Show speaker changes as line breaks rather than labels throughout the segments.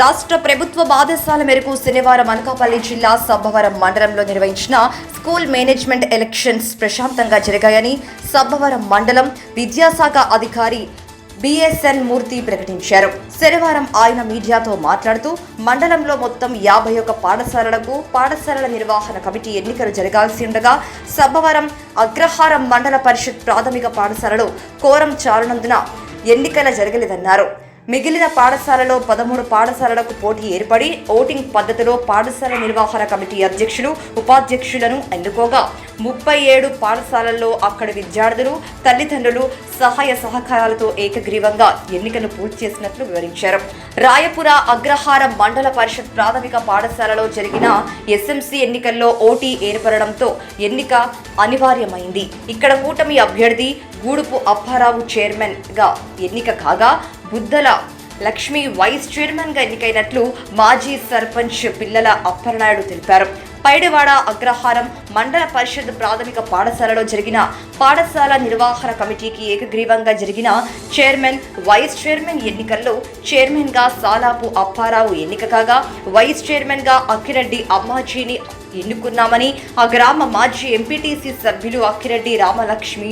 రాష్ట్ర ప్రభుత్వ ఆదేశాల మేరకు శనివారం అనకాపల్లి జిల్లా సబ్బవరం మండలంలో నిర్వహించిన స్కూల్ మేనేజ్మెంట్ ఎలక్షన్స్ ప్రశాంతంగా జరిగాయని సబ్బవరం మండలం విద్యాశాఖ అధికారి బిఎస్ఎన్ మూర్తి ప్రకటించారు. శనివారం ఆయన మీడియాతో మాట్లాడుతూ మండలంలో మొత్తం యాభై ఒక్క పాఠశాలలకు పాఠశాలల నిర్వహణ కమిటీ ఎన్నికలు జరగాల్సి ఉండగా సబ్బవరం అగ్రహారం మండల పరిషత్ ప్రాథమిక పాఠశాలలో కోరం చారునందున ఎన్నికల జరగలేదన్నారు. మిగిలిన పాఠశాలలో పదమూడు పాఠశాలలకు పోటీ ఏర్పడి ఓటింగ్ పద్ధతిలో పాఠశాల నిర్వహణ కమిటీ అధ్యక్షులు ఉపాధ్యక్షులను ఎన్నుకోగా. ముప్పై ఏడు పాఠశాలల్లో అక్కడి విద్యార్థులు తల్లిదండ్రులు సహాయ సహకారాలతో ఏకగ్రీవంగా ఎన్నికను పూర్తి చేసినట్లు వివరించారు. రాయపుర అగ్రహారం మండల పరిషత్ ప్రాథమిక పాఠశాలలో జరిగిన ఎస్ఎంసీ ఎన్నికల్లో ఓటీ ఏర్పడడంతో ఎన్నిక అనివార్యమైంది. ఇక్కడ కూటమి అభ్యర్థి గూడుపు అప్పారావు చైర్మన్గా ఎన్నిక కాగా బుద్ధల లక్ష్మి వైస్ చైర్మన్గా ఎన్నికైనట్లు మాజీ సర్పంచ్ పిల్లల అప్పరనాయుడు తెలిపారు. పైడివాడ అగ్రహారం మండల పరిషత్ ప్రాథమిక పాఠశాలలో జరిగిన పాఠశాల నిర్వహణ కమిటీకి ఏకగ్రీవంగా జరిగిన చైర్మన్ వైస్ చైర్మన్ ఎన్నికల్లో చైర్మన్గా సాలాపు అప్పారావు ఎన్నిక కాగా వైస్ చైర్మన్గా అక్కిరెడ్డి అమ్మాజీని ఎన్నుకున్నామని ఆ గ్రామ మాజీ ఎంపీటీసీ సభ్యులు అక్కిరెడ్డి రామలక్ష్మి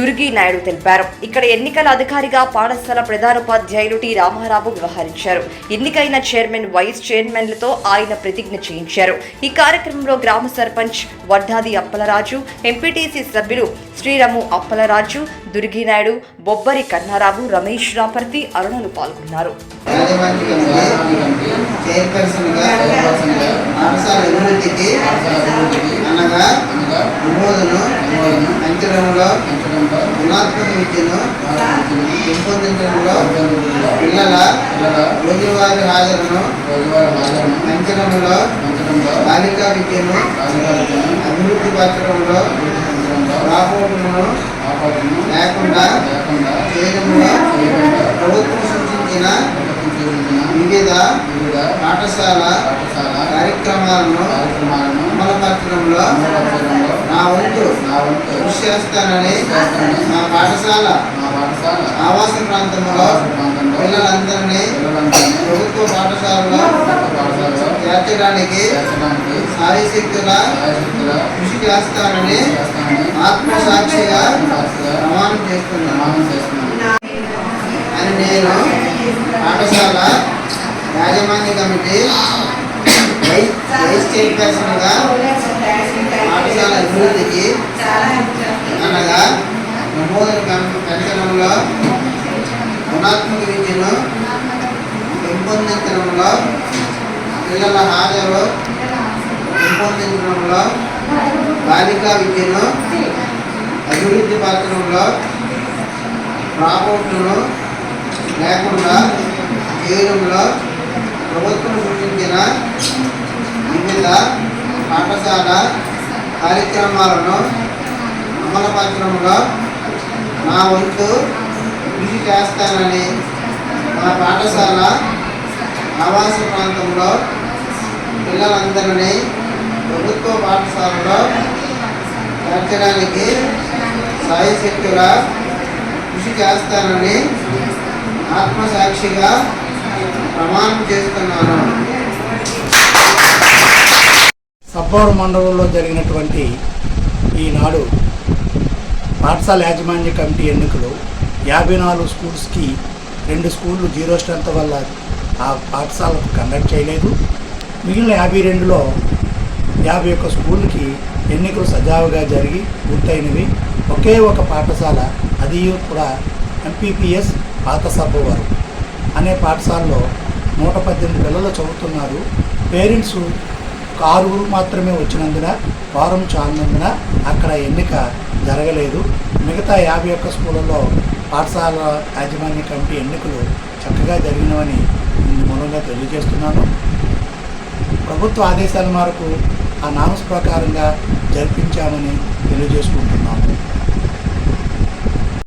దుర్గి నాయుడు తెలిపారు. ఇక్కడ ఎన్నికల అధికారిగా పాఠశాల ప్రధానోపాధ్యాయులు టి రామారావు వ్యవహరించారు. ఎన్నికైన చైర్మన్ వైస్ చైర్మన్లతో ఆయన ప్రతిజ్ఞ చేయించారు. ఈ కార్యక్రమంలో గ్రామ సర్పంచ్ వడ్డాది అప్పలరాజు ఎంపీటీసీ సభ్యులు శ్రీరాము అప్పలరాజు దుర్గి నాయుడు బొబ్బరి కన్నారావు రమేష్ రాపర్తి అరుణులు పాల్గొన్నారు.
యాజమాన్య అభివృద్ధికి అనగా నమోదును పెంచడంలో గుణాత్మక విద్యను పెంపొందించడంలో పిల్లల రోజువారీ హాజరును పెంచడంలో బాలికా విద్యను అభివృద్ధి పరచడంలో రాబోటును లేకుండా చేయడంలో ప్రభుత్వం సూచించిన వివిధ పాఠశాల కార్యక్రమాలను అమలుపరచడంలో నా వంతు కృషి చేస్తానని మా పాఠశాల. ఆవాస ప్రాంతంలో. పిల్లలందరినీ ప్రభుత్వ పాఠశాలలో చేర్చడానికి సాయశక్తుల కృషి చేస్తానని ఆత్మసాక్షిగా ప్రమాణం చేస్తున్నాను. అని నేను పాఠశాల యాజమాన్య కమిటీ వైస్ పాఠశాల అభివృద్ధికి అనగా నమోదును పెం- పెంచడంలో గుణాత్మక విద్యను పెంపొందించడంలో పిల్లల హాజరు పెంపొందించడంలో బాలికా విద్యను అభివృద్ధి పరచడంలో డ్రాపౌట్లను లేకుండా చేయడంలో ప్రభుత్వం సూచించిన వివిధ పాఠశాల కార్యక్రమాలను అమలుపరచడంలో నా వంతు కృషి చేస్తానని మా పాఠశాల ఆవాస ప్రాంతంలో పిల్లలందరినీ ప్రభుత్వ పాఠశాలలో చేర్చడానికి సాయశక్తుల కృషి చేస్తానని ఆత్మసాక్షిగా ప్రమాణం చేస్తున్నాను.
సబ్బవరం మండలంలో జరిగినటువంటి ఈనాడు పాఠశాల యాజమాన్య కమిటీ ఎన్నికలు యాభై నాలుగు స్కూల్స్కి రెండు స్కూళ్ళు జీరో స్ట్రెంత్ వల్ల ఆ పాఠశాలకు కండక్ట్ చేయలేదు. మిగిలిన యాభై రెండులో యాభై ఒక్క స్కూల్కి ఎన్నికలు సజావుగా జరిగి పూర్తయినవి. ఒకే ఒక పాఠశాల అది కూడా ఎంపీపీఎస్ పాత సబ్బవరం అనే పాఠశాలలో నూట పద్దెనిమిది పిల్లలు చదువుతున్నారు. పేరెంట్స్ ఆరుగురు మాత్రమే వచ్చినందున వారం చాలినందున అక్కడ ఎన్నిక జరగలేదు. మిగతా యాభై ఒక్క స్కూళ్ళలో పాఠశాల యాజమాన్య కమిటీ ఎన్నికలు చక్కగా జరిగినవని మూలంగా తెలియజేస్తున్నాను. ప్రభుత్వ ఆదేశాల మేరకు ఆ నామస్ ప్రకారంగా జరిపించామని తెలియజేసుకుంటున్నాము.